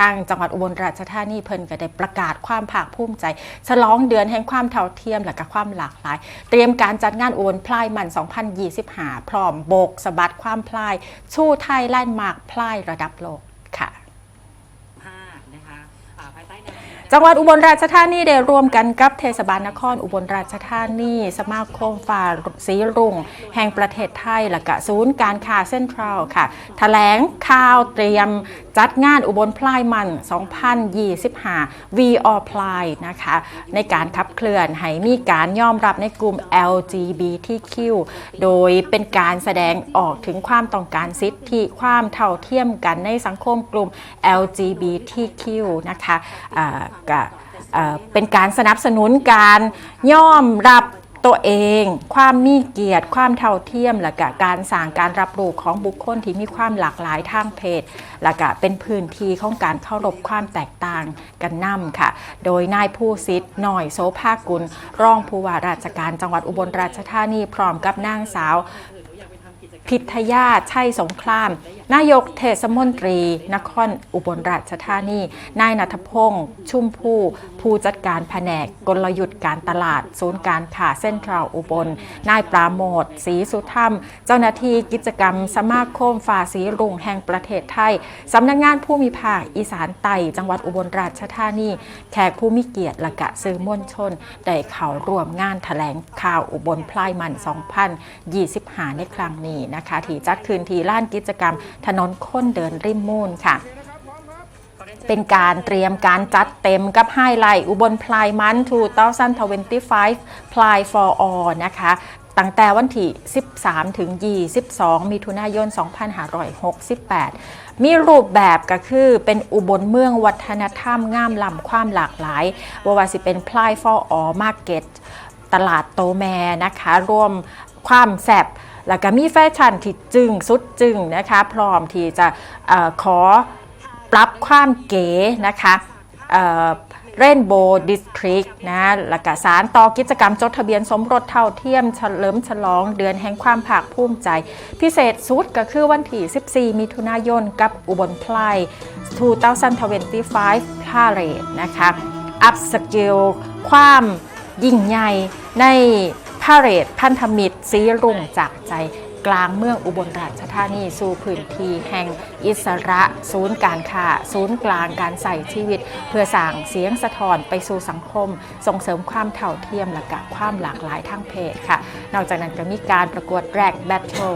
ทางจังหวัดอุบลราชธานีเพิ่นก็ได้ประกาศความภาคภูมิใจ ฉลองเดือนแห่งความเท่าเทียมและก็ความหลากหลาย เตรียมการจัดงานอุบลพลายมัน 2025 พร้อมโบกสะบัดความพลาย ชูไทยแลนด์มาร์คพลายระดับโลกค่ะ ภาคนะคะอ่าภายใต้แนวคิด จังหวัดอุบลราชธานีได้ร่วมกันกับเทศบาลนครอุบลราชธานี สมาคมฝ่าสีรุ่ง แห่งประเทศไทยและก็ศูนย์การค้าเซ็นทรัลค่ะแถลงข่าวเตรียมจัดงานอุบลพลายมัน 2025 V All Ply นะคะ ในการขับเคลื่อนให้มีการยอมรับในกลุ่ม LGBTQ โดยเป็นการแสดงออกถึงความต้องการสิทธิความเท่าเทียมกันในสังคมกลุ่ม LGBTQ นะคะอ่า ก็เอ่อเป็นการสนับสนุนการย่อมรับตัวเอง ความมีเกียรติ ความเท่าเทียมและก็การสร้างการรับรู้ของบุคคลที่มีความหลากหลายทางเพศและก็เป็นพื้นที่ของการเคารพความแตกต่างกันนำค่ะ โดยนายผู้สิทธิ์หน่อยโสภากุล รองผู้ว่าราชการจังหวัดอุบลราชธานีพร้อมกับนางสาว พิทยาชัยสงคราม นายกเทศมนตรี นครอุบลราชธานี นายนัทพงษ์ชุ่มผู้ ผู้จัดการแผนกกลยุทธ์การตลาด ศูนย์การค้าเซ็นทรัลอุบล นายปราโมทศรีสุธรรม เจ้าหน้าที่กิจกรรมสมาคมฝ่าสีรุ่งแห่งประเทศไทย สำนักงานผู้มีภาคอีสานไต่จังหวัดอุบลราชธานี แขกผู้มีเกียรติละกะสื่อมวลชน ได้เข้าร่วมงานแถลงข่าวอุบลพลายมัน 2025 ในครั้งนี้นะคะ ที่จัดขึ้นที่ลานกิจกรรม ถนนค้นเดินริมมูลค่ะเป็นการเตรียมการจัดเต็มกับไฮไลท์อุบลพลายมัน2025พลาย for all นะคะตั้งแต่วันที่ 13 ถึง 22 มิถุนายน 2568 มีรูปแบบก็คือเป็นอุบลเมืองวัฒนธรรมงามล้ำความหลากหลายบ่ว่าสิเป็นพลาย for all market ตลาดโตแมนะคะรวมความแซ่บแล้วก็มีแฟชั่นที่จึงสุดจึงนะคะ พร้อมที่จะอขอปรับความเก๋นะคะเรนโบว์ดิสทริกนะ หลักสารต่อกิจกรรมจดทะเบียนสมรสเท่าเทียมเฉลิมฉลองเดือนแห่งความภาคภูมิใจ พิเศษสุดก็คือวันที่14 มิถุนายนกับอุบลพลาย2025 Parade นะคะ อัพสเกลความยิ่งใหญ่ใน พาเรดพันธมิตรสีรุ่งจากใจกลางเมืองอุบลราชธานีสู่พื้นที่แห่งอิสระ ศูนย์การค้าศูนย์กลางการใส่ชีวิต เพื่อสร้างเสียงสะท้อนไปสู่สังคม ส่งเสริมความเท่าเทียมและกะความหลากหลายทางเพศค่ะ นอกจากนั้นก็มีการประกวดแรกแบทเทิล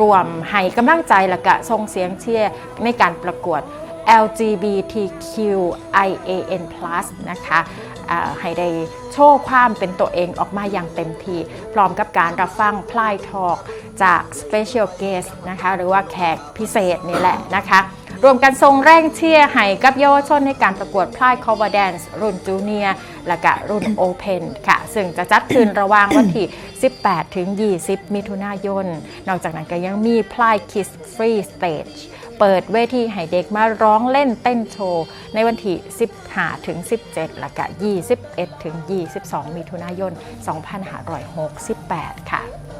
รวมให้กำลังใจและกะส่งเสียงเชียร์ในการประกวด LGBTQIAN+ นะคะให้ได้โชว์ความเป็นตัวเองออกมาอย่างเต็มที่ พร้อมกับการรับฟังพลายทอ k จาก Special Guest นะคะหรือว่าแขกพิเศษนี่แหละนะคะรวมกันทรงแรงเชียร์ให้กับเยาวชนในการประกวดพลาย Cover Dance รุ่นจูเนียร์และก็รุ่น Open ค่ะ ซึ่งจะจัดขึ้นระหว่างวันที่ 18 ถึง 20 มิถุนายน นอกจากนั้นก็ยังมีพลาย Kiss Free Stage เปิดเวทีให้เด็กมาร้องเล่นเต้นโชว์ ในวันที่ 15 ถึง 17 และก็21 ถึง 22 มิถุนายน 2568 ค่ะ